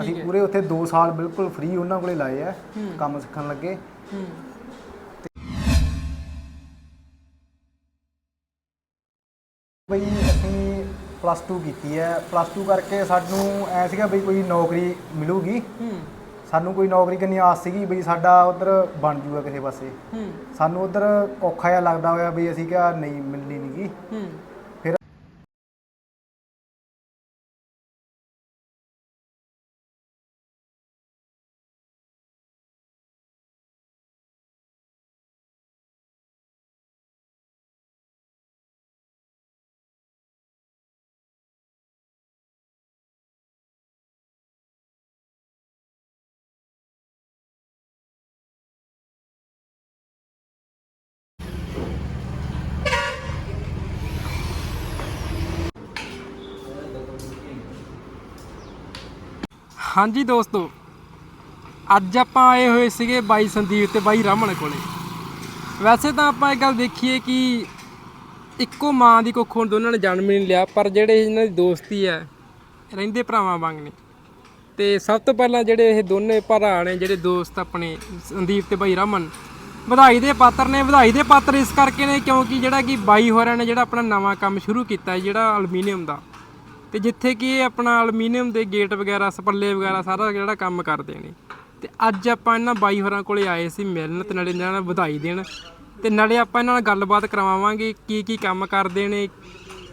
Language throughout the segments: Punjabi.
ਅਸੀਂ। ਪੂਰੇ ਉੱਥੇ 2 ਸਾਲ ਬਿਲਕੁਲ ਫ੍ਰੀ ਉਹਨਾਂ ਕੋਲੇ ਲਾਏ ਆ ਕੰਮ ਸਿੱਖਣ ਲੱਗੇ। ਬਈ ਅਸੀਂ ਪਲੱਸ 2 ਕੀਤੀ ਹੈ। ਪਲੱਸ 2 ਕਰਕੇ ਸਾਨੂੰ ਐ ਸੀਗਾ ਬਈ ਕੋਈ ਨੌਕਰੀ ਮਿਲੂਗੀ। ਸਾਨੂੰ ਕੋਈ ਨੌਕਰੀ ਕਰਨੀ ਆਸ ਸੀਗੀ ਬਈ ਸਾਡਾ ਉਧਰ ਬਣ ਜੂਗਾ ਕਿਸੇ ਪਾਸੇ। ਸਾਨੂੰ ਉਧਰ ਔਖਾ ਜਿਹਾ ਲੱਗਦਾ ਹੋਇਆ ਬਈ ਅਸੀਂ ਕਿਹਾ ਨਹੀਂ ਮਿਲਣੀ ਨਹੀਂਗੀ ਹਾਂਜੀ ਦੋਸਤੋ, ਅੱਜ ਆਪਾਂ ਆਏ ਹੋਏ ਸੀਗੇ ਬਾਈ ਸੰਦੀਪ ਤੇ ਬਾਈ ਰਾਮਣ ਕੋਲੇ। ਵੈਸੇ ਤਾਂ ਆਪਾਂ ਇਹ ਗੱਲ ਦੇਖੀਏ ਕਿ ਇੱਕੋ ਮਾਂ ਦੀ ਕੁੱਖੋਂ ਦੋਨਾਂ ਨੇ ਜਨਮ ਨਹੀਂ ਲਿਆ, ਪਰ ਜਿਹੜੇ ਇਹਨਾਂ ਦੀ ਦੋਸਤੀ ਹੈ, ਰਹਿੰਦੇ ਭਰਾਵਾਂ ਵਾਂਗ ਨੇ। ਤੇ ਸਭ ਤੋਂ ਪਹਿਲਾਂ ਜਿਹੜੇ ਇਹ ਦੋਨੇ ਭਰਾ ਨੇ, ਜਿਹੜੇ ਦੋਸਤ ਆਪਣੇ, ਸੰਦੀਪ ਤੇ ਬਾਈ ਰਾਮਨ, ਵਧਾਈ ਦੇ ਪਾਤਰ ਨੇ। ਵਧਾਈ ਦੇ ਪਾਤਰ ਇਸ ਕਰਕੇ ਨੇ ਕਿਉਂਕਿ ਜਿਹੜਾ ਕਿ ਬਾਈ ਹੋਰਾਂ ਨੇ ਜਿਹੜਾ ਆਪਣਾ ਨਵਾਂ ਕੰਮ ਸ਼ੁਰੂ ਕੀਤਾ ਜਿਹੜਾ ਐਲੂਮੀਨੀਅਮ ਦਾ। ਤੇ ਜਿੱਥੇ ਕਿ ਇਹ ਆਪਣਾ ਐਲੂਮੀਨੀਅਮ ਦੇ ਗੇਟ ਵਗੈਰਾ, ਸਪੱਲੇ ਵਗੈਰਾ ਸਾਰਾ ਜਿਹੜਾ ਕੰਮ ਕਰਦੇ ਨੇ। ਤੇ ਅੱਜ ਆਪਾਂ ਇਹਨਾਂ ਬਾਈ ਹੋਰਾਂ ਕੋਲੇ ਆਏ ਸੀ ਮਿਲਣ ਤੇ ਨਾਲੇ ਇਹਨਾਂ ਨਾਲ ਵਧਾਈ ਦੇਣ। ਤੇ ਨਾਲੇ ਆਪਾਂ ਇਹਨਾਂ ਨਾਲ ਗੱਲਬਾਤ ਕਰਵਾਵਾਂਗੇ, ਕੀ ਕੀ ਕੰਮ ਕਰਦੇ ਨੇ,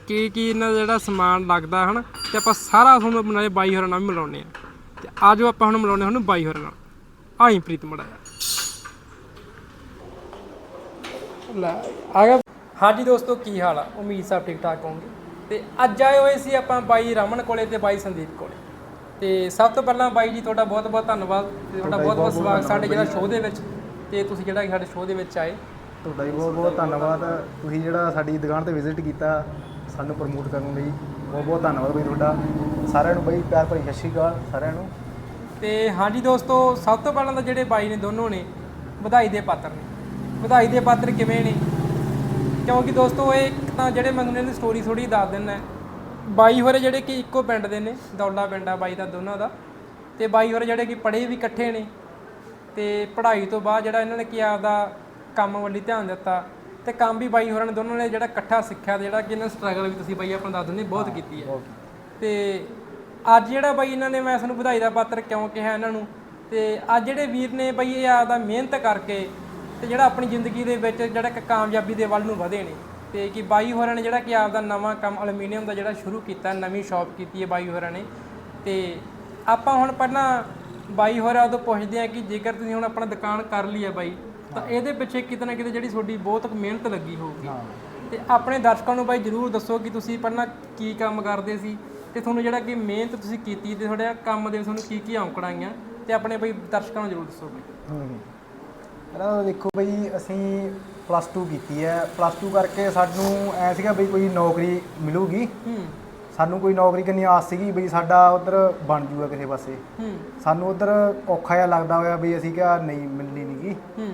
ਕੀ ਕੀ ਇਹਨਾਂ ਦਾ ਜਿਹੜਾ ਸਮਾਨ ਲੱਗਦਾ ਹਨ, ਤੇ ਆਪਾਂ ਸਾਰਾ ਤੁਹਾਨੂੰ ਨਾਲੇ ਬਾਈ ਹੋਰਾਂ ਨਾਲ ਵੀ ਮਿਲਾਉਂਦੇ ਆ ਤੇ ਆਜੋ ਆਪਾਂ ਹੁਣ ਮਿਲਾਉਂਦੇ ਹਾਂ ਤੁਹਾਨੂੰ ਬਾਈ ਹੋਰਾਂ ਨਾਲ। ਆਈ ਪ੍ਰੀਤ ਮੜਾਇਆ ਲੈ, ਆ ਗਿਆ। ਹਾਂਜੀ ਦੋਸਤੋ, ਕੀ ਹਾਲ ਆ? ਉਮੀਦ ਸਭ ਠੀਕ ਠਾਕ ਹੋਣਗੇ ਤੇ ਅੱਜ ਆਏ ਹੋਏ ਸੀ ਆਪਾਂ ਬਾਈ ਰਮਨ ਕੋਲੇ ਤੇ ਬਾਈ ਸੰਦੀਪ ਕੋਲੇ। ਤੇ ਸਭ ਤੋਂ ਪਹਿਲਾਂ ਬਾਈ ਜੀ ਤੁਹਾਡਾ ਬਹੁਤ ਬਹੁਤ ਧੰਨਵਾਦ ਤੇ ਤੁਹਾਡਾ ਬਹੁਤ ਬਹੁਤ ਸਵਾਗਤ ਸਾਡੇ ਜਿਹੜਾ ਸ਼ੋਅ ਦੇ ਵਿੱਚ ਤੇ ਤੁਸੀਂ ਜਿਹੜਾ ਸਾਡੇ ਸ਼ੋਅ ਦੇ ਵਿੱਚ ਆਏ। ਤੁਹਾਡਾ ਵੀ ਬਹੁਤ ਬਹੁਤ ਧੰਨਵਾਦ। ਤੁਸੀਂ ਜਿਹੜਾ ਸਾਡੀ ਦੁਕਾਨ ਤੇ ਵਿਜ਼ਿਟ ਕੀਤਾ ਸਾਨੂੰ ਪ੍ਰਮੋਟ ਕਰਨ ਲਈ ਬਹੁਤ ਬਹੁਤ ਧੰਨਵਾਦ ਬਈ ਤੁਹਾਡਾ। ਸਾਰਿਆਂ ਨੂੰ ਬਈ ਪਿਆਰ ਭਰੀ ਸਤਿ ਸ਼੍ਰੀ ਅਕਾਲ ਸਾਰਿਆਂ ਨੂੰ। ਤੇ ਹਾਂਜੀ ਦੋਸਤੋ ਸਭ ਤੋਂ ਪਹਿਲਾਂ ਤਾਂ ਜਿਹੜੇ ਬਾਈ ਨੇ ਦੋਨੋਂ ਨੇ ਵਧਾਈ ਦੇ ਪਾਤਰ ਨੇ। ਵਧਾਈ ਦੇ ਪਾਤਰ ਕਿਵੇਂ ਨੇ? ਕਿਉਂਕਿ ਦੋਸਤੋ ਇਹ ਇੱਕ ਤਾਂ ਜਿਹੜੇ ਮੈਨੂੰ ਇਹਨਾਂ ਦੀ ਸਟੋਰੀ ਥੋੜੀ ਦੱਸ ਦਿੰਦਾ ਬਾਈ ਹੋਰੇ ਜਿਹੜੇ ਕਿ ਇੱਕੋ ਪਿੰਡ ਦੇ ਨੇ ਦੌਲਾ ਪਿੰਡ ਆ ਬਾਈ ਦਾ ਦੋਨਾਂ ਦਾ। ਤੇ ਬਾਈ ਹੋਰੇ ਜਿਹੜੇ ਕਿ ਪੜ੍ਹੇ ਵੀ ਇਕੱਠੇ ਨੇ ਤੇ ਪੜ੍ਹਾਈ ਤੋਂ ਬਾਅਦ ਜਿਹੜਾ ਇਹਨਾਂ ਨੇ ਕੀ ਆਪਦਾ ਕੰਮ ਵੱਲ ਧਿਆਨ ਦਿੱਤਾ ਤੇ ਕੰਮ ਵੀ ਬਾਈ ਹੋਰਾਂ ਨੇ ਦੋਨਾਂ ਨੇ ਜਿਹੜਾ ਇਕੱਠਾ ਸਿੱਖਿਆ ਤੇ ਜਿਹੜਾ ਕਿ ਇਹਨਾਂ ਸਟਰਗਲ ਵੀ ਤੁਸੀਂ ਬਾਈ ਆਪਣਾ ਦੱਸ ਦਿੰਦੇ ਬਹੁਤ ਕੀਤੀ ਹੈ। ਤੇ ਅੱਜ ਜਿਹੜਾ ਬਾਈ ਇਹਨਾਂ ਨੇ ਮੈਂ ਤੁਹਾਨੂੰ ਵਧਾਈ ਦਾ ਪਾਤਰ ਕਿਉਂ ਕਿਹਾ ਇਹਨਾਂ ਨੂੰ ਤੇ ਅੱਜ ਜਿਹੜੇ ਵੀਰ ਨੇ ਬਾਈ ਇਹ ਆਪਦਾ ਮਿਹਨਤ ਕਰਕੇ ਤੇ ਜਿਹੜਾ ਆਪਣੀ ਜ਼ਿੰਦਗੀ ਦੇ ਵਿੱਚ ਜਿਹੜਾ ਇੱਕ ਕਾਮਯਾਬੀ ਦੇ ਵੱਲ ਨੂੰ ਵਧੇ ਨੇ। ਤੇ ਕਿ ਬਾਈ ਹੋਰਾਂ ਨੇ ਜਿਹੜਾ ਕਿ ਆਪਦਾ ਨਵਾਂ ਕੰਮ ਐਲੂਮੀਨੀਅਮ ਦਾ ਜਿਹੜਾ ਸ਼ੁਰੂ ਕੀਤਾ ਨਵੀਂ ਸ਼ਾਪ ਕੀਤੀ ਹੈ ਬਾਈ ਹੋਰਾਂ ਨੇ। ਤੇ ਆਪਾਂ ਹੁਣ ਪਹਿਲਾਂ ਬਾਈ ਹੋਰਾਂ ਤੋਂ ਪੁੱਛਦੇ ਆ ਕਿ ਜੇਕਰ ਤੁਸੀਂ ਹੁਣ ਆਪਣਾ ਦੁਕਾਨ ਕਰ ਲਈ ਹੈ ਬਾਈ ਤਾਂ ਇਹਦੇ ਪਿੱਛੇ ਕਿਤੇ ਨਾ ਕਿਤੇ ਜਿਹੜੀ ਤੁਹਾਡੀ ਬਹੁਤ ਮਿਹਨਤ ਲੱਗੀ ਹੋਊਗੀ। ਤੇ ਆਪਣੇ ਦਰਸ਼ਕਾਂ ਨੂੰ ਬਾਈ ਜਰੂਰ ਦੱਸੋ ਕਿ ਤੁਸੀਂ ਪਹਿਲਾਂ ਕੀ ਕੰਮ ਕਰਦੇ ਸੀ ਤੇ ਤੁਹਾਨੂੰ ਜਿਹੜਾ ਕਿ ਮਿਹਨਤ ਤੁਸੀਂ ਕੀਤੀ ਤੇ ਤੁਹਾਡੇ ਕੰਮ ਦੇ ਤੁਹਾਨੂੰ ਕੀ ਕੀ ਔਂਕੜਾਂ ਆਈਆਂ ਤੇ ਆਪਣੇ ਬਾਈ ਦਰਸ਼ਕਾਂ ਨੂੰ ਜਰੂਰ ਦੱਸੋ ਬਾਈ। ਇਹਦਾ ਦੇਖੋ ਬਈ ਅਸੀਂ ਪਲੱਸ 2 ਕੀਤੀ ਹੈ। ਪਲੱਸ 2 ਕਰਕੇ ਸਾਨੂੰ ਐ ਸੀਗਾ ਬਈ ਕੋਈ ਨੌਕਰੀ ਮਿਲੂਗੀ। ਹੂੰ। ਸਾਨੂੰ ਕੋਈ ਨੌਕਰੀ ਕਰਨੀ ਆਸ ਸੀਗੀ ਬਈ ਸਾਡਾ ਉਧਰ ਬਣ ਜੂਗਾ ਕਿਸੇ ਪਾਸੇ। ਹੂੰ। ਸਾਨੂੰ ਉਧਰ ਔਖਾ ਜਿਹਾ ਲੱਗਦਾ ਹੋਇਆ ਬਈ ਅਸੀਂ ਕਿਹਾ ਨਹੀਂ ਮਿਲਣੀ ਨਹੀਂਗੀ ਹੂੰ।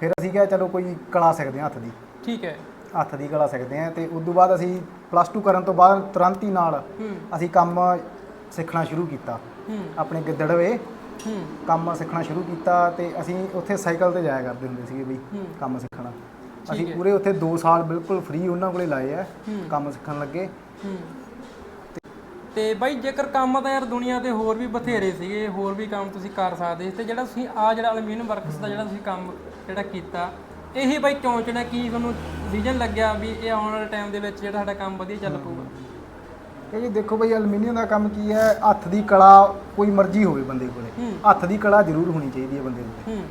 ਫਿਰ ਅਸੀਂ ਕਿਹਾ ਚਲੋ ਕੋਈ ਕਲਾ ਸਿੱਖਦੇ ਹਾਂ ਹੱਥ ਦੀ। ਠੀਕ ਹੈ। ਹੱਥ ਦੀ ਕਲਾ ਸਿੱਖਦੇ ਹਾਂ ਤੇ ਉਸ ਤੋਂ ਬਾਅਦ ਅਸੀਂ ਪਲੱਸ 2 ਕਰਨ ਤੋਂ ਬਾਅਦ ਤੁਰੰਤ ਹੀ ਨਾਲ ਹੂੰ। ਅਸੀਂ ਕੰਮ ਸਿੱਖਣਾ ਸ਼ੁਰੂ ਕੀਤਾ। ਹੂੰ। ਆਪਣੇ ਗਿੱਦੜਵੇ ਕੰਮ ਸਿੱਖਣਾ ਸ਼ੁਰੂ ਕੀਤਾ ਤੇ ਅਸੀਂ ਉੱਥੇ ਸਾਈਕਲ ਤੇ ਜਾਇਆ ਕਰਦੇ ਹੁੰਦੇ ਸੀਗੇ ਬਈ। ਕੰਮ ਸਿੱਖਣਾ ਅਸੀਂ। ਪੂਰੇ ਉੱਥੇ 2 ਸਾਲ ਬਿਲਕੁਲ ਫ੍ਰੀ ਉਹਨਾਂ ਕੋਲੇ ਲਾਏ ਆ। ਕੰਮ ਸਿੱਖਣ ਲੱਗੇ ਤੇ ਬਾਈ ਜੇਕਰ ਕੰਮ ਤਾਂ ਯਾਰ ਦੁਨੀਆ ਤੇ ਹੋਰ ਵੀ ਬਥੇਰੇ ਸੀਗੇ ਹੋਰ ਵੀ ਕੰਮ ਤੁਸੀਂ ਕਰ ਸਕਦੇ ਸੀ ਤੇ ਜਿਹੜਾ ਤੁਸੀਂ ਆ ਜਿਹੜਾ ਐਲੂਮੀਨੀਅਮ ਵਰਕਸ ਦਾ ਜਿਹੜਾ ਤੁਸੀਂ ਕੰਮ ਜਿਹੜਾ ਕੀਤਾ ਇਹੀ ਬਾਈ ਕਿਉਂ ਚੁਣਿਆ ਕੀ ਤੁਹਾਨੂੰ ਵਿਜ਼ਨ ਲੱਗਿਆ ਵੀ ਇਹ ਆਉਣ ਵਾਲੇ ਟਾਈਮ ਦੇ ਵਿੱਚ ਜਿਹੜਾ ਸਾਡਾ ਕੰਮ ਵਧੀਆ ਚੱਲ ਪਊਗਾ ਕਿਉਂਕਿ ਦੇਖੋ ਬਈ ਐਲੂਮੀਨੀਅਮ ਦਾ ਕੰਮ ਕੀ ਹੈ ਹੱਥ ਦੀ ਕਲਾ ਕੋਈ ਮਰਜ਼ੀ ਹੋਵੇ ਬੰਦੇ ਕੋਲੇ। ਹੱਥ ਦੀ ਕਲਾ ਜ਼ਰੂਰ ਹੋਣੀ ਚਾਹੀਦੀ ਹੈ ਬੰਦੇ ਕੋਲੇ।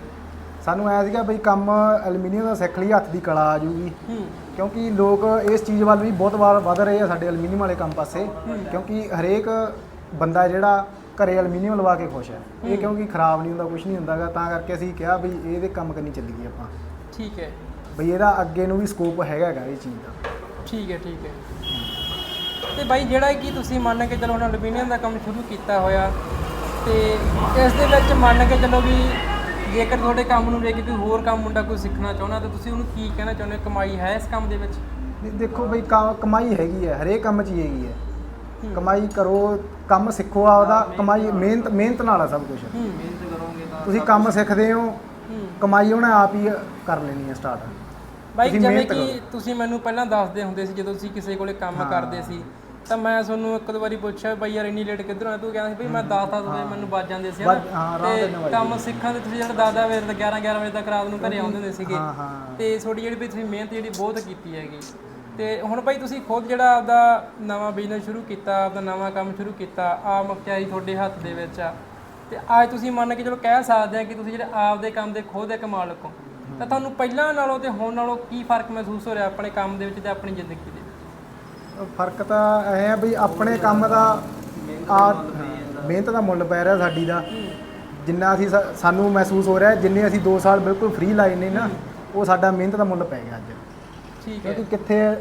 ਸਾਨੂੰ ਐ ਸੀਗਾ ਬਈ ਕੰਮ ਐਲੂਮੀਨੀਅਮ ਦਾ ਸਿੱਖ ਲਈ ਹੱਥ ਦੀ ਕਲਾ ਆ ਜੂਗੀ। ਕਿਉਂਕਿ ਲੋਕ ਇਸ ਚੀਜ਼ ਵੱਲ ਵੀ ਬਹੁਤ ਵਾਰ ਵਧ ਰਹੇ ਆ ਸਾਡੇ ਐਲੂਮੀਨੀਅਮ ਵਾਲੇ ਕੰਮ ਪਾਸੇ। ਕਿਉਂਕਿ ਹਰੇਕ ਬੰਦਾ ਜਿਹੜਾ ਘਰੇ ਐਲੂਮੀਨੀਅਮ ਲਵਾ ਕੇ ਖੁਸ਼ ਹੈ। ਇਹ ਕਿਉਂਕਿ ਖਰਾਬ ਨਹੀਂ ਹੁੰਦਾ ਕੁਝ ਨਹੀਂ ਹੁੰਦਾਗਾ ਤਾਂ ਕਰਕੇ ਅਸੀਂ ਕਿਹਾ ਬਈ ਇਹਦੇ ਕੰਮ ਕਰਨੀ ਚੱਲੀਏ ਆਪਾਂ। ਠੀਕ ਹੈ। ਬਈ ਇਹਦਾ ਅੱਗੇ ਨੂੰ ਵੀ ਸਕੋਪ ਹੈਗਾ ਹੈਗਾ ਇਹ ਚੀਜ਼ ਦਾ। ਠੀਕ ਹੈ ਠੀਕ ਹੈ। ਤੇ ਬਾਈ ਜਿਹੜਾ ਕਿ ਤੁਸੀਂ ਮੰਨ ਕੇ ਚਲੋ ਹੁਣ ਐਲੂਮੀਨੀਅਮ ਦਾ ਕੰਮ ਸ਼ੁਰੂ ਕੀਤਾ ਹੋਇਆ ਤੇ ਇਸ ਦੇ ਵਿੱਚ ਮੰਨ ਕੇ ਚਲੋ ਵੀ ਜੇਕਰ ਤੁਹਾਡੇ ਕੰਮ ਨੂੰ ਲੈ ਕੇ ਕੋਈ ਹੋਰ ਕੰਮ ਮੁੰਡਾ ਕੋਈ ਸਿੱਖਣਾ ਚਾਹੁੰਦਾ ਤਾਂ ਤੁਸੀਂ ਉਹਨੂੰ ਕੀ ਕਹਿਣਾ ਚਾਹੁੰਦੇ ਹੋ? ਕਮਾਈ ਹੈ ਇਸ ਕੰਮ ਦੇ ਵਿੱਚ? ਨਹੀਂ, ਦੇਖੋ ਬਈ ਕਾ- ਕਮਾਈ ਹੈਗੀ ਹੈ ਹਰੇਕ ਕੰਮ 'ਚ ਹੀ ਹੈਗੀ ਹੈ। ਕਮਾਈ ਕਰੋ ਕੰਮ ਸਿੱਖੋ ਆਪਦਾ ਕਮਾਈ ਮਿਹਨਤ ਮਿਹਨਤ ਨਾਲ ਆ ਸਭ ਕੁਝ ਹੂੰ। ਮਿਹਨਤ ਕਰੋਗੇ ਤਾਂ ਤੁਸੀਂ ਕੰਮ ਸਿੱਖਦੇ ਹੋ ਹੂੰ। ਕਮਾਈ ਉਹਨੇ ਆਪ ਹੀ ਕਰ ਲੈਣੀ ਹੈ ਸਟਾਰਟ ਬਾਈ ਤੁਸੀਂ ਜਿਵੇਂ ਮਿਹਨਤ ਕਿ ਤੁਸੀਂ ਮੈਨੂੰ ਪਹਿਲਾਂ ਦੱਸਦੇ ਹੁੰਦੇ ਸੀ ਜਦੋਂ ਤੁਸੀਂ ਕਿਸੇ ਕੋਲੇ ਕੰਮ ਕਰਦੇ ਸੀ ਤਾਂ ਮੈਂ ਤੁਹਾਨੂੰ ਇੱਕ ਦੋ ਵਾਰੀ ਪੁੱਛਿਆ ਬਈ ਯਾਰ ਇੰਨੀ ਲੇਟ ਕਿੱਧਰੋਂ ਆ ਤੂੰ ਕਹਿੰਦਾ ਸੀ ਬਈ ਮੈਂ 10 10 ਵਜੇ ਮੈਨੂੰ ਵੱਜ ਜਾਂਦੇ ਸੀ ਵੱਜ- ਹਾਂ, ਰਾਤ ਦੇ ਨੌ ਤੇ ਵਜੇ। ਕੰਮ ਸਿੱਖਣ ਦੇ ਤੁਸੀਂ ਜਿਹੜਾ 10 10 ਵਜੇ ਤੱਕ 11 11 ਵਜੇ ਤੱਕ ਰਾਤ ਨੂੰ ਘਰੇ ਆਉਂਦੇ ਹੁੰਦੇ ਸੀਗੇ। ਹਾਂ ਹਾਂ। ਤੇ ਤੁਹਾਡੀ ਜਿਹੜੀ ਵੀ ਤੁਸੀਂ ਮਿਹਨਤ ਜਿਹੜੀ ਬਹੁਤ ਕੀਤੀ ਹੈਗੀ। ਤੇ ਹੁਣ ਭਾਈ ਤੁਸੀਂ ਖੁਦ ਜਿਹੜਾ ਆਪਦਾ ਨਵਾਂ ਬਿਜ਼ਨਸ ਸ਼ੁਰੂ ਕੀਤਾ ਆਪਦਾ ਨਵਾਂ ਕੰਮ ਸ਼ੁਰੂ ਕੀਤਾ ਆ ਮਖਤਿਆਰੀ ਤੁਹਾਡੇ ਹੱਥ ਦੇ ਵਿੱਚ ਆ। ਤੇ ਅੱਜ ਤੁਸੀਂ ਮੰਨ ਕੇ ਚਲੋ ਕਹਿ ਸਕਦੇ ਆ ਕਿ ਤੁਸੀਂ ਜਿਹੜੇ ਆਪਦੇ ਕੰਮ ਦੇ ਖੁਦ ਇੱਕ ਮਾਲਕ ਹੋ। ਤਾਂ ਤੁਹਾਨੂੰ ਪਹਿਲਾਂ ਨਾਲੋਂ ਤੇ ਹੁਣ ਨਾਲੋਂ ਕੀ ਫ਼ਰਕ ਮਹਿਸੂਸ ਹੋ ਰਿਹਾ ਆਪਣੇ ਕੰਮ ਦੇ ਵਿੱਚ ਤੇ ਆਪਣੀ ਜ਼ਿੰਦਗੀ ਦੇ ਵਿੱਚ? ਫ਼ਰਕ ਤਾਂ ਇਹ ਹੈ ਵੀ ਆਪਣੇ ਕੰਮ ਦਾ ਆ ਮਿਹਨਤ ਦਾ ਮੁੱਲ ਪੈ ਰਿਹਾ ਸਾਡੀ ਦਾ। ਜਿੰਨਾ ਅਸੀਂ ਸਾ- ਸਾਨੂੰ ਮਹਿਸੂਸ ਹੋ ਰਿਹਾ ਜਿੰਨੇ ਅਸੀਂ 2 ਸਾਲ ਬਿਲਕੁਲ ਫ੍ਰੀ ਲਾਏ ਨੇ ਨਾ ਉਹ ਸਾਡਾ ਮਿਹਨਤ ਦਾ ਮੁੱਲ ਪੈ ਗਿਆ ਅੱਜ। ਠੀਕ ਹੈ। ਕਿਉਂਕਿ ਕਿੱਥੇ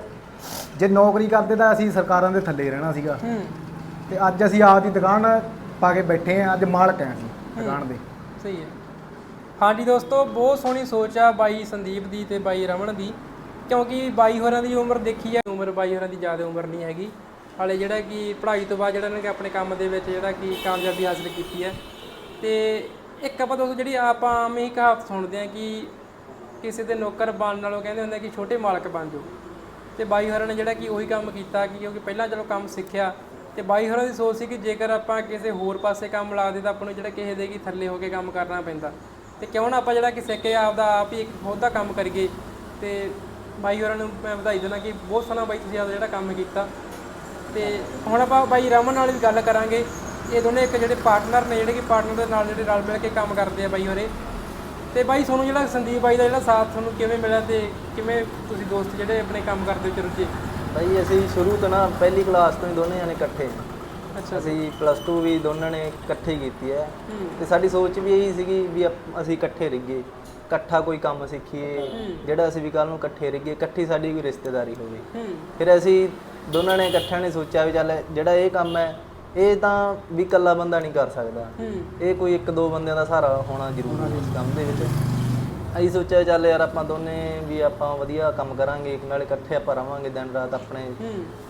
ਜੇ ਨੌਕਰੀ ਕਰਦੇ ਤਾਂ ਅਸੀਂ ਸਰਕਾਰਾਂ ਦੇ ਥੱਲੇ ਰਹਿਣਾ ਸੀਗਾ। ਹੂੰ। ਤੇ ਅੱਜ ਅਸੀਂ ਆਪ ਦੀ ਦੁਕਾਨ ਪਾ ਕੇ ਬੈਠੇ ਆ ਅੱਜ ਮਾਲਕ ਆ ਅਸੀਂ ਦੁਕਾਨ ਦੇ। ਸਹੀ ਹੈ। ਹਾਂਜੀ ਦੋਸਤੋ ਬਹੁਤ ਸੋਹਣੀ ਸੋਚ ਆ ਬਾਈ ਸੰਦੀਪ ਦੀ ਤੇ ਬਾਈ ਰਮਨ ਦੀ। ਕਿਉਂਕਿ ਬਾਈ ਹੋਰਾਂ ਦੀ ਉਮਰ ਦੇਖੀ ਹੈ ਉਮਰ ਬਾਈ ਹੋਰਾਂ ਦੀ ਜ਼ਿਆਦਾ ਉਮਰ ਨਹੀਂ ਹੈਗੀ। ਹਾਲੇ ਜਿਹੜਾ ਕਿ ਪੜ੍ਹਾਈ ਤੋਂ ਬਾਅਦ ਜਿਹੜਾ ਇਹਨਾਂ ਨੇ ਆਪਣੇ ਕੰਮ ਦੇ ਵਿੱਚ ਜਿਹੜਾ ਕਿ ਕਾਮਯਾਬੀ ਹਾਸਲ ਕੀਤੀ ਹੈ। ਤੇ ਇੱਕ ਆਪਾਂ ਦੋਸਤੋ ਜਿਹੜੀ ਆਪਾਂ ਆਮ ਹੀ ਕਹਾਵਤ ਸੁਣਦੇ ਆ ਕਿ ਕਿਸੇ ਦੇ ਨੌਕਰ ਬਣਨ ਨਾਲੋਂ ਕਹਿੰਦੇ ਹੁੰਦੇ ਕਿ ਛੋਟੇ ਮਾਲਕ ਬਣ ਜਾਓ। ਤੇ ਬਾਈ ਹੋਰਾਂ ਨੇ ਜਿਹੜਾ ਕਿ ਉਹੀ ਕੰਮ ਕੀਤਾ ਕਿ ਕਿਉਂਕਿ ਪਹਿਲਾਂ ਚਲੋ ਕੰਮ ਸਿੱਖਿਆ, ਤੇ ਬਾਈ ਹੋਰਾਂ ਦੀ ਸੋਚ ਸੀ ਕਿ ਜੇਕਰ ਆਪਾਂ ਕਿਸੇ ਹੋਰ ਪਾਸੇ ਕੰਮ ਲਾ ਦੇ ਤਾਂ ਆਪਾਂ ਨੂੰ ਜਿਹੜਾ ਕਿਸੇ ਦੇ ਕੀ ਥੱਲੇ ਹੋ ਕੇ ਕੰਮ ਕਰਨਾ ਪੈਂਦਾ। ਤੇ ਕਿਉਂ ਨਾ ਆਪਾਂ ਜਿਹੜਾ ਕਿ ਸਿੱਖ ਕੇ ਆਪਦਾ ਆਪ ਹੀ ਇੱਕ ਖੁਦ ਦਾ ਕੰਮ ਕਰੀਏ, ਤੇ ਬਾਈ ਹੋਰਾਂ ਨੂੰ ਮੈਂ ਵਧਾਈ ਦੇਣਾ ਕਿ ਬਹੁਤ ਸੋਹਣਾ ਬਾਈ ਤੁਸੀਂ ਆਪਦਾ ਜਿਹੜਾ ਕੰਮ ਕੀਤਾ। ਤੇ ਹੁਣ ਆਪਾਂ ਬਾਈ ਰਮਨ ਨਾਲ ਵੀ ਗੱਲ ਕਰਾਂਗੇ। ਇਹ ਦੋਨੇ ਇੱਕ ਜਿਹੜੇ ਪਾਰਟਨਰ ਨੇ ਜਿਹੜੇ ਕਿ ਪਾਰਟਨਰ ਦੇ ਨਾਲ ਜਿਹੜੇ ਰਲ ਮਿਲ ਕੇ ਕੰਮ ਕਰਦੇ ਆ ਬਾਈ ਹੋਰੇ। ਤੇ ਬਾਈ ਤੁਹਾਨੂੰ ਜਿਹੜਾ ਸੰਦੀਪ ਬਾਈ ਦਾ ਜਿਹੜਾ ਸਾਥ ਤੁਹਾਨੂੰ ਕਿਵੇਂ ਮਿਲਿਆ ਤੇ ਕਿਵੇਂ ਤੁਸੀਂ ਦੋਸਤ ਜਿਹੜੇ ਆਪਣੇ ਕੰਮ ਕਰਦੇ ਹੋ ਚ ਰੁੱਝੇ? ਭਾਈ ਅਸੀਂ ਸ਼ੁਰੂ ਤੋਂ ਨਾ ਪਹਿਲੀ ਕਲਾਸ ਤੋਂ ਹੀ ਦੋਨੇ ਜਾਣੇ ਇਕੱਠੇ ਅੱਛਾ। ਅਸੀਂ ਪਲੱਸ 2 ਵੀ ਦੋਨਾਂ ਨੇ ਇਕੱਠੇ ਕੀਤੀ ਹੈ। ਹੂੰ। ਤੇ ਸਾਡੀ ਸੋਚ ਵੀ ਇਹੀ ਸੀਗੀ ਵੀ ਅਪ- ਅਸੀਂ ਇਕੱਠੇ ਰਹੀਏ। ਇਕੱਠਾ ਕੋਈ ਕੰਮ ਸਿੱਖੀਏ ਜਿਹੜਾ ਅਸੀਂ ਵੀ ਕੱਲ ਨੂੰ ਇਕੱਠੇ ਰਹੀਏ ਇਕੱਠੀ ਸਾਡੀ ਕੋਈ ਰਿਸ਼ਤੇਦਾਰੀ ਹੋਵੇ। ਫਿਰ ਅਸੀਂ ਦੋਨਾਂ ਨੇ ਇਕੱਠਿਆਂ ਨੇ ਸੋਚਿਆ ਵੀ ਚੱਲ ਜਿਹੜਾ ਇਹ ਕੰਮ ਹੈ ਇਹ ਤਾਂ ਵੀ ਇਕੱਲਾ ਬੰਦਾ ਨਹੀਂ ਕਰ ਸਕਦਾ। ਇਹ ਕੋਈ ਇੱਕ ਦੋ ਬੰਦਿਆਂ ਦਾ ਸਹਾਰਾ ਹੋਣਾ ਜ਼ਰੂਰੀ ਹੈ ਇਸ ਕੰਮ ਦੇ ਵਿੱਚ। ਅਸੀਂ ਸੋਚਿਆ ਚੱਲ ਯਾਰ ਆਪਾਂ ਦੋਨੇ ਵੀ ਆਪਾਂ ਵਧੀਆ ਕੰਮ ਕਰਾਂਗੇ ਇੱਕ ਨਾਲ ਇਕੱਠੇ ਆਪਾਂ ਰਵਾਂਗੇ ਦਿਨ ਰਾਤ ਆਪਣੇ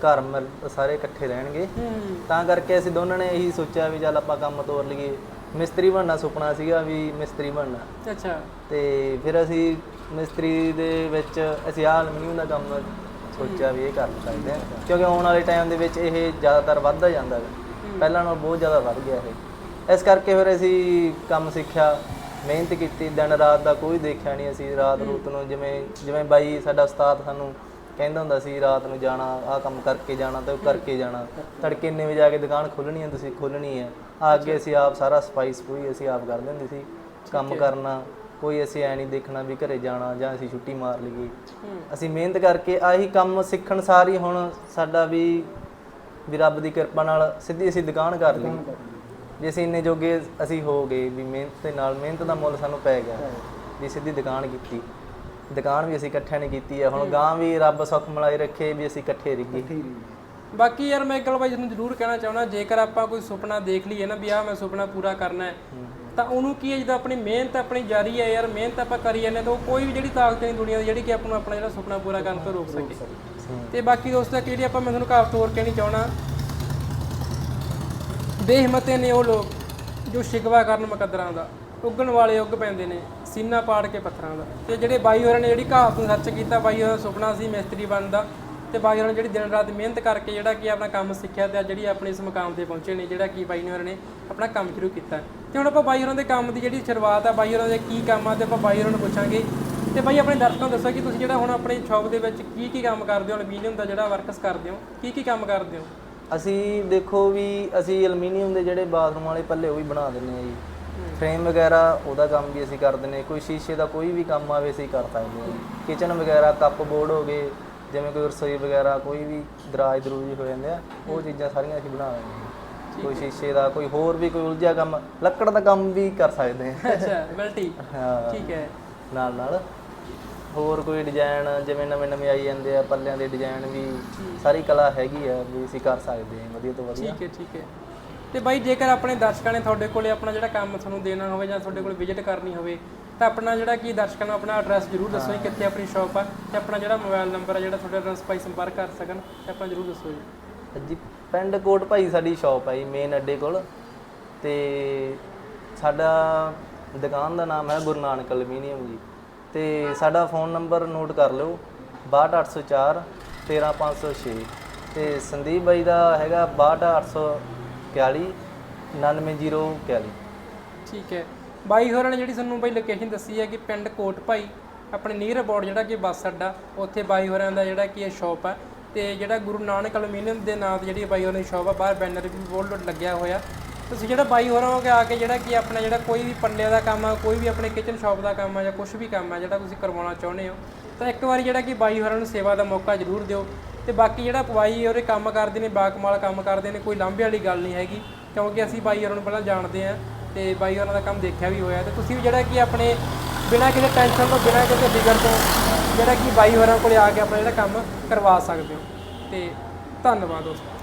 ਘਰ ਮਿਲ ਸਾਰੇ ਇਕੱਠੇ ਰਹਿਣਗੇ। ਤਾਂ ਕਰਕੇ ਅਸੀਂ ਦੋਨਾਂ ਨੇ ਇਹੀ ਸੋਚਿਆ ਵੀ ਚੱਲ ਆਪਾਂ ਕੰਮ ਤੋਰ ਲਈਏ। ਮਿਸਤਰੀ ਬਣਨਾ ਸੁਪਨਾ ਸੀਗਾ ਵੀ ਮਿਸਤਰੀ ਬਣਨਾ। ਅੱਛਾ। ਤੇ ਫਿਰ ਅਸੀਂ ਮਿਸਤਰੀ ਦੇ ਵਿੱਚ ਅਸੀਂ ਆਹ ਅਲਮੀਨੀਅਮ ਦਾ ਕੰਮ ਸੋਚਿਆ ਵੀ ਇਹ ਕਰ ਸਕਦੇ ਹਾਂ। ਕਿਉਂਕਿ ਆਉਣ ਵਾਲੇ ਟਾਈਮ ਦੇ ਵਿੱਚ ਇਹ ਜ਼ਿਆਦਾਤਰ ਵੱਧਦਾ ਜਾਂਦਾ ਹੈ। ਪਹਿਲਾਂ ਨਾਲੋਂ ਬਹੁਤ ਜ਼ਿਆਦਾ ਵੱਧ ਗਿਆ ਇਹ। ਇਸ ਕਰਕੇ ਫਿਰ ਅਸੀਂ ਕੰਮ ਸਿੱਖਿਆ ਮਿਹਨਤ ਕੀਤੀ। ਦਿਨ ਰਾਤ ਦਾ ਕੋਈ ਦੇਖਿਆ ਨਹੀਂ ਅਸੀਂ ਰਾਤ ਰੂਤ ਨੂੰ ਜਿਵੇਂ ਜਿਵੇਂ ਬਾਈ ਸਾਡਾ ਉਸਤਾਦ ਸਾਨੂੰ ਕਹਿੰਦਾ ਹੁੰਦਾ ਸੀ ਰਾਤ ਨੂੰ ਜਾਣਾ ਆਹ ਕੰਮ ਕਰਕੇ ਜਾਣਾ ਤੇ ਉਹ ਕਰਕੇ ਜਾਣਾ। ਤੜਕੇ ਇੰਨੇ ਵਜੇ ਆ ਕੇ ਦੁਕਾਨ ਖੋਲਣੀ ਹੈ ਤੁਸੀਂ ਖੋਲਣੀ ਹੈ ਆ ਅੱਗੇ ਅਸੀਂ ਆਪ ਸਾਰਾ ਸਫ਼ਾਈ ਸਫੂਈ ਅਸੀਂ ਆਪ ਕਰਦੇ ਹੁੰਦੇ ਸੀ। ਕੰਮ ਕਰਨਾ ਕੋਈ ਅਸੀਂ ਐ ਨਹੀਂ ਦੇਖਣਾ ਵੀ ਘਰੇ ਜਾਣਾ ਜਾਂ ਅਸੀਂ ਛੁੱਟੀ ਮਾਰ ਲਈਏ। ਅਸੀਂ ਮਿਹਨਤ ਕਰਕੇ ਆਹੀ ਕੰਮ ਸਿੱਖਣ ਸਾਰ ਹੁਣ ਸਾਡਾ ਵੀ ਵੀ ਰੱਬ ਦੀ ਕਿਰਪਾ ਨਾਲ ਸਿੱਧੀ ਅਸੀਂ ਦੁਕਾਨ ਕਰ ਲਈ। ਜੇ ਅਸੀਂ ਇੰਨੇ ਜੋਗੇ ਅਸੀਂ ਹੋ ਗਏ ਵੀ ਮਿਹਨਤ ਦੇ ਨਾਲ ਮਿਹਨਤ ਦਾ ਮੁੱਲ ਸਾਨੂੰ ਪੈ ਗਿਆ। ਵੀ ਸਿੱਧੀ ਦੁਕਾਨ ਕੀਤੀ। ਦੁਕਾਨ ਵੀ ਅਸੀਂ ਇਕੱਠਿਆਂ ਨੇ ਕੀਤੀ ਹੈ ਹੁਣ ਗਾਂ ਵੀ ਰੱਬ ਸੁੱਖ ਮਲਾਈ ਰੱਖੇ ਵੀ ਅਸੀਂ ਇਕੱਠੇ ਰਹੀਏ। ਬਾਕੀ ਯਾਰ ਮੈਂ ਇੱਕ ਗੱਲ ਬਾਈ ਤੁਹਾਨੂੰ ਜ਼ਰੂਰ ਕਹਿਣਾ ਚਾਹੁੰਦਾ ਜੇਕਰ ਆਪਾਂ ਕੋਈ ਸੁਪਨਾ ਦੇਖ ਲਈਏ ਨਾ ਵੀ ਆਹ ਮੈਂ ਸੁਪਨਾ ਪੂਰਾ ਕਰਨਾ ਹੈ ਤਾਂ ਉਹਨੂੰ ਕੀ ਹੈ ਜਦੋਂ ਆਪਣੀ ਮਿਹਨਤ ਆਪਣੀ ਜਾਰੀ ਹੈ ਯਾਰ ਮਿਹਨਤ ਆਪਾਂ ਕਰੀ ਜਾਂਦੇ ਤਾਂ ਉਹ ਕੋਈ ਵੀ ਜਿਹੜੀ ਤਾਕਤ ਨਹੀਂ ਦੁਨੀਆ ਦੀ ਜਿਹੜੀ ਕਿ ਆਪਾਂ ਨੂੰ ਆਪਣਾ ਜਿਹੜਾ ਸੁਪਨਾ ਪੂਰਾ ਕਰਨ ਤੋਂ ਰੋਕ ਸਕੇ। ਤੇ ਬਾਕੀ ਦੋਸਤੋ ਇੱਕ ਜਿਹੜੀ ਆਪਾਂ ਮੈਂ ਤੁਹਾਨੂੰ ਕਹਾਵਤ ਹੋਰ ਕਹਿਣੀ ਚਾਹਣਾ ਬੇਹਿੰਮਤੇ ਨੇ ਉਹ ਲੋਕ ਜੋ ਸ਼ਿਕਵਾ ਕਰਨ ਮੁਕੱਦਰਾਂ ਦਾ ਉੱਗਣ ਵਾਲੇ ਉੱਗ ਪੈਂਦੇ ਨੇ। ਸੀਨਾ ਪਾੜ ਕੇ ਪੱਥਰਾਂ ਦਾ। ਤੇ ਜਿਹੜੇ ਬਾਈ ਹੋਰਾਂ ਨੇ ਜਿਹੜੀ ਕਹਾਵਤ ਨੂੰ ਸੱਚ ਕੀਤਾ, ਬਾਈ ਹੋਰਾਂ ਦਾ ਸੁਪਨਾ ਸੀ ਮਿਸਤਰੀ ਬਣਨ ਦਾ ਤੇ ਬਾਈ ਹੋਰਾਂ ਨੇ ਜਿਹੜੀ ਦਿਨ ਰਾਤ ਮਿਹਨਤ ਕਰਕੇ ਜਿਹੜਾ ਕਿ ਆਪਣਾ ਕੰਮ ਸਿੱਖਿਆ ਤੇ ਅੱਜ ਜਿਹੜੀ ਆਪਣੇ ਇਸ ਮੁਕਾਮ ਤੇ ਪਹੁੰਚੇ ਨੇ, ਜਿਹੜਾ ਕਿ ਬਾਈ ਹੋਰਾਂ ਨੇ ਆਪਣਾ ਕੰਮ ਸ਼ੁਰੂ ਕੀਤਾ। ਤੇ ਹੁਣ ਆਪਾਂ ਬਾਈ ਹੋਰਾਂ ਦੇ ਕੰਮ ਦੀ ਜਿਹੜੀ ਸ਼ੁਰੂਆਤ ਆ, ਬਾਈ ਹੋਰਾਂ ਦੇ ਕੀ ਕੰਮ ਆ, ਤੇ ਆਪਾਂ ਬਾਈ ਹੋਰਾਂ ਨੂੰ ਪੁੱਛਾਂਗੇ। ਤੇ ਬਾਈ, ਆਪਣੇ ਦਰਸ਼ਕਾਂ ਨੂੰ ਦੱਸੋ ਕਿ ਤੁਸੀਂ ਜਿਹੜਾ ਹੁਣ ਆਪਣੇ ਸ਼ੌਪ ਦੇ ਵਿੱਚ ਕੀ ਕੀ ਕੰਮ ਕਰਦੇ ਹੋ, ਅਲਮੀਨੀਅਮ ਦਾ ਜਿਹੜਾ ਵਰਕਸ ਕਰਦੇ ਹੋ, ਕੀ ਕੀ ਕੰਮ ਕਰਦੇ ਹੋ? ਅਸੀਂ ਦੇਖੋ ਵੀ ਅਸੀਂ ਅਲਮੀਨੀਅਮ ਦੇ ਜਿਹੜੇ ਬਾਥਰੂਮ ਵਾਲੇ ਪੱਲੇ ਉਹ ਵੀ ਬਣਾ ਦਿੰਦੇ ਆ ਜੀ। ਫਰੇਮ ਵਗੈਰਾ ਉਹਦਾ ਕੰਮ ਵੀ ਅਸੀਂ ਕਰ ਦਿੰਦੇ ਹਾਂ। ਕੋਈ ਸ਼ੀਸ਼ੇ ਦਾ ਕੋਈ ਵੀ ਕੰਮ ਆਵੇ ਅਸੀਂ ਕਰ ਸਕਦੇ ਹਾਂ। ਕਿਚਨ ਵਗੈਰਾ ਕੱਪ ਬੋਰਡ ਹੋ ਗਏ ਜਿਵੇਂ ਕੋਈ ਰਸੋਈ ਵਗੈਰਾ ਕੋਈ ਵੀ ਦਰਾਜ ਦਰੂਜ ਹੋ ਜਾਂਦੇ ਆ ਉਹ ਚੀਜ਼ਾਂ ਸਾਰੀਆਂ ਅਸੀਂ ਬਣਾ ਦਿੰਦੇ ਹਾਂ। ਕੋਈ ਸ਼ੀਸ਼ੇ ਦਾ ਕੋਈ ਹੋਰ ਵੀ ਕੋਈ ਉਲਝਿਆ ਕੰਮ ਲੱਕੜ ਦਾ ਕੰਮ ਵੀ ਕਰ ਸਕਦੇ ਹਾਂ। ਅੱਛਾ ਮਲਟੀ ਹਾਂ। ਠੀਕ ਹੈ। ਨਾਲ ਨਾਲ ਹੋਰ ਕੋਈ ਡਿਜ਼ਾਈਨ ਜਿਵੇਂ ਨਵੇਂ ਨਵੇਂ ਆਈ ਜਾਂਦੇ ਆ ਪੱਲਿਆਂ ਦੇ ਡਿਜ਼ਾਈਨ ਵੀ ਸਾਰੀ ਕਲਾ ਹੈਗੀ ਆ ਵੀ ਅਸੀਂ ਕਰ ਸਕਦੇ ਹਾਂ ਵਧੀਆ ਤੋਂ ਵਧੀਆ। ਠੀਕ ਹੈ ਠੀਕ ਹੈ। ਤੇ ਬਾਈ ਜੇਕਰ ਆਪਣੇ ਦਰਸ਼ਕਾਂ ਨੇ ਤੁਹਾਡੇ ਕੋਲੇ ਆਪਣਾ ਜਿਹੜਾ ਕੰਮ ਤੁਹਾਨੂੰ ਦੇਣਾ ਹੋਵੇ ਜਾਂ ਤੁਹਾਡੇ ਕੋਲ ਵਿਜ਼ਿਟ ਕਰਨੀ ਹੋਵੇ ਤਾਂ ਆਪਣਾ ਜਿਹੜਾ ਕੀ ਦਰਸ਼ਕਾਂ ਨੂੰ ਆਪਣਾ ਐਡਰੈਸ ਜ਼ਰੂਰ ਦੱਸੋ ਜੀ ਕਿੱਥੇ ਆਪਣੀ ਸ਼ਾਪ ਆ ਤੇ ਆਪਣਾ ਜਿਹੜਾ ਮੋਬਾਈਲ ਨੰਬਰ ਆ ਜਿਹੜਾ ਤੁਹਾਡੇ ਨਾਲ ਸਪਾਈ ਸੰਪਰਕ ਕਰ ਸਕਣ ਤੇ ਆਪਣਾ ਜ਼ਰੂਰ ਦੱਸੋ ਜੀ। ਜੀ ਪਿੰਡ ਕੋਟ ਭਾਈ ਸਾਡੀ ਸ਼ਾਪ ਹੈ ਜੀ ਮੇਨ ਅੱਡੇ ਕੋਲ। ਤੇ ਸਾਡਾ ਦੁਕਾਨ ਦਾ ਨਾਮ ਹੈ ਗੁਰੂ ਨਾਨਕ ਐਲੂਮੀਨੀਅਮ ਜੀ। ਤੇ ਸਾਡਾ ਫੋਨ ਨੰਬਰ ਨੋਟ ਕਰ ਲਓ 62804 13506 ਤੇ ਸੰਦੀਪ ਬਾਈ ਦਾ ਹੈਗਾ 62841 99041 ਠੀਕ ਹੈ। ਬਾਈ ਹੋਰਾਂ ਨੇ ਜਿਹੜੀ ਸਾਨੂੰ ਬਾਈ ਲੋਕੇਸ਼ਨ ਦੱਸੀ ਹੈ ਕਿ ਪਿੰਡ ਕੋਟ ਭਾਈ ਆਪਣੇ ਨੀਅਰ ਅਬਾਊਟ ਜਿਹੜਾ ਕਿ ਬੱਸ ਅੱਡਾ, ਉੱਥੇ ਬਾਈ ਹੋਰਾਂ ਦਾ ਜਿਹੜਾ ਕਿ ਇਹ ਸ਼ਾਪ ਹੈ ਤੇ ਜਿਹੜਾ ਗੁਰੂ ਨਾਨਕ ਐਲੂਮੀਨੀਅਮ ਦੇ ਨਾਂ ਤੇ ਜਿਹੜੀ ਬਾਈ ਹੋਰਾਂ ਦੀ ਸ਼ਾਪ ਆ, ਬਾਹਰ ਬੈਨਰ ਵੀ ਬੋਰਡ ਲੱਗਿਆ ਹੋਇਆ। ਤੁਸੀਂ ਜਿਹੜਾ ਬਾਈ ਹੋਰਾਂ ਹੋ ਕੇ ਆ ਕੇ ਜਿਹੜਾ ਕਿ ਆਪਣਾ ਜਿਹੜਾ ਕੋਈ ਵੀ ਪੱਲਿਆਂ ਦਾ ਕੰਮ ਆ, ਕੋਈ ਵੀ ਆਪਣੇ ਕਿਚਨ ਸ਼ਾਪ ਦਾ ਕੰਮ ਆ ਜਾਂ ਕੁਝ ਵੀ ਕੰਮ ਆ, ਜਿਹੜਾ ਤੁਸੀਂ ਕਰਵਾਉਣਾ ਚਾਹੁੰਦੇ ਹੋ, ਤਾਂ ਇੱਕ ਵਾਰੀ ਜਿਹੜਾ ਕਿ ਬਾਈ ਹੋਰਾਂ ਨੂੰ ਸੇਵਾ ਦਾ ਮੌਕਾ ਜ਼ਰੂਰ ਦਿਓ। ਤੇ ਬਾਕੀ ਜਿਹੜਾ ਬਾਈ ਉਹਦੇ ਕੰਮ ਕਰਦੇ ਨੇ, ਬਾਕਮਾਲ ਕੰਮ ਕਰਦੇ ਨੇ, ਕੋਈ ਲਾਂਭੇ ਵਾਲੀ ਗੱਲ ਨਹੀਂ ਹੈਗੀ, ਕਿਉਂਕਿ ਅਸੀਂ ਬਾਈ ਹੋਰਾਂ ਨੂੰ ਪਹਿਲਾਂ ਜਾਣਦੇ ਆ ਤੇ ਬਾਈ ਹੋਰਾਂ ਦਾ ਕੰਮ ਦੇਖਿਆ ਵੀ ਹੋਇਆ। ਤੇ ਤੁਸੀਂ ਵੀ ਜਿਹੜਾ ਕਿ ਆਪਣੇ ਬਿਨਾਂ ਕਿਸੇ ਟੈਨਸ਼ਨ ਤੋਂ, ਬਿਨਾਂ ਕਿਸੇ ਫਿਕਰ ਤੋਂ, ਜਿਹੜਾ ਕਿ ਬਾਈ ਹੋਰਾਂ ਕੋਲੇ ਆ ਕੇ ਆਪਣਾ ਜਿਹੜਾ ਕੰਮ ਕਰਵਾ ਸਕਦੇ ਹੋ। ਤੇ ਧੰਨਵਾਦ ਦੋਸਤੋ।